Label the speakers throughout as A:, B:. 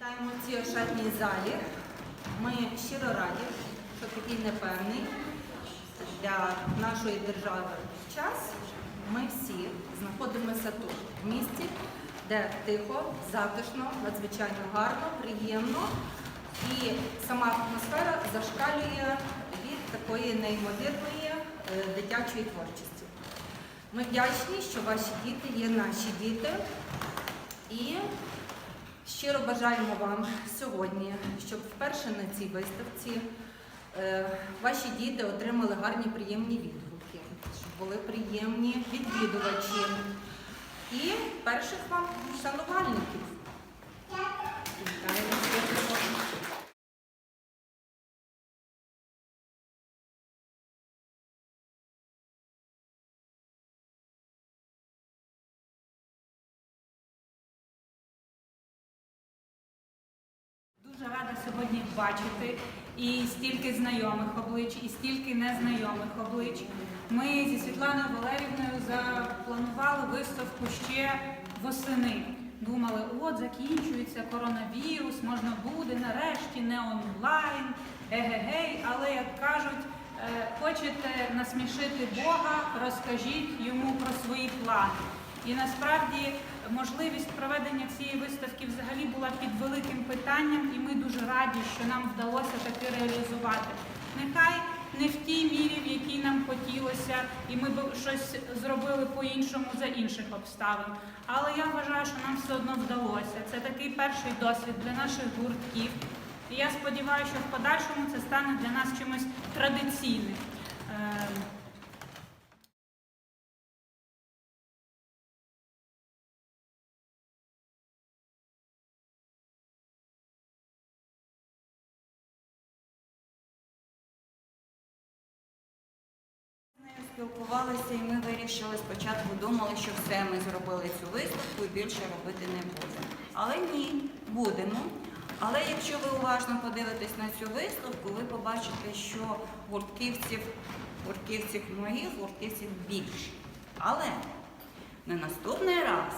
A: Вітаємо в цій ошатній залі. Ми щиро раді, що такий непевний для нашої держави час. Ми всі знаходимося тут, в місті, де тихо, затишно, надзвичайно гарно, приємно. І сама атмосфера зашкалює від такої неймовірної е, дитячої творчості. Ми вдячні, що ваші діти є наші діти. І щиро бажаємо вам сьогодні, щоб вперше на цій виставці е, ваші діти отримали гарні приємні відгуки, щоб були приємні відвідувачі і перших вам шанувальників. Вітаємо
B: рада сьогодні бачити і стільки знайомих облич, і стільки незнайомих облич. Ми зі Світланою Валерівною запланували виставку ще восени. Думали, от закінчується коронавірус, можна буде нарешті не онлайн, егегей, але як кажуть, е, хочете насмішити Бога, розкажіть йому про свої плани. І насправді можливість проведення цієї виставки взагалі була під великим питанням, і ми дуже раді, що нам вдалося таки реалізувати. Нехай не в тій мірі, в якій нам хотілося, і ми б щось зробили по-іншому за інших обставин. Але я вважаю, що нам все одно вдалося. Це такий перший досвід для наших гуртків. І я сподіваюся, що в подальшому це стане для нас чимось традиційним.
C: Спілкувалися, і ми вирішили спочатку думали, що все ми зробили цю виставку і більше робити не будемо. Але ні, будемо. Але якщо ви уважно подивитесь на цю виставку, ви побачите, що гуртківців, гуртківців моїх, гуртківців більше. Але на наступний раз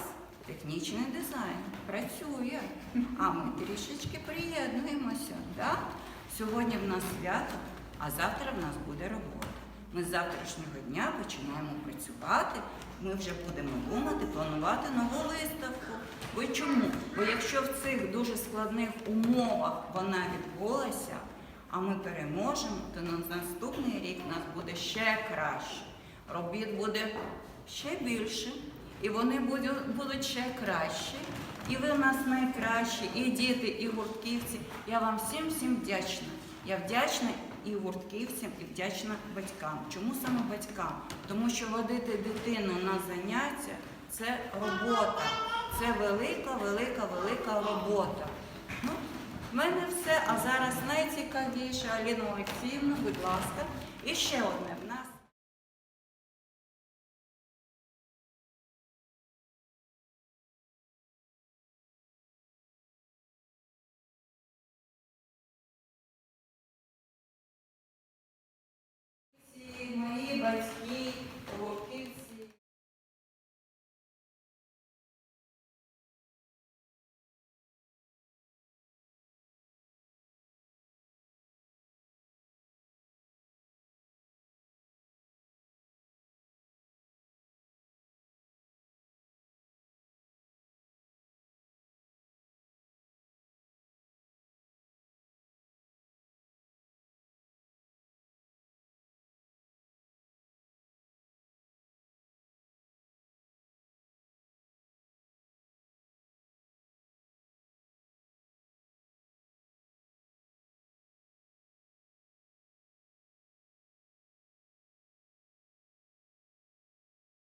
C: технічний дизайн працює, а ми трішечки приєднуємося. Да? Сьогодні в нас свято, а завтра в нас буде робота. Ми з завтрашнього дня починаємо працювати. Ми вже будемо думати, планувати нову виставку. Бо чому? Бо якщо в цих дуже складних умовах вона відбулася, а ми переможемо, то на наступний рік нас буде ще краще. Робіт буде ще більше, і вони будуть, ще кращі. І ви в нас найкращі, і діти, і гуртківці. Я вам всім всім вдячна. Я вдячна і гуртківцям, і вдячна батькам. Чому саме батькам? Тому що водити дитину на заняття це робота. Це велика, велика, велика робота. Ну, в мене все, а зараз найцікавіше, Аліна Олексіївна, будь ласка. І ще одне в нас.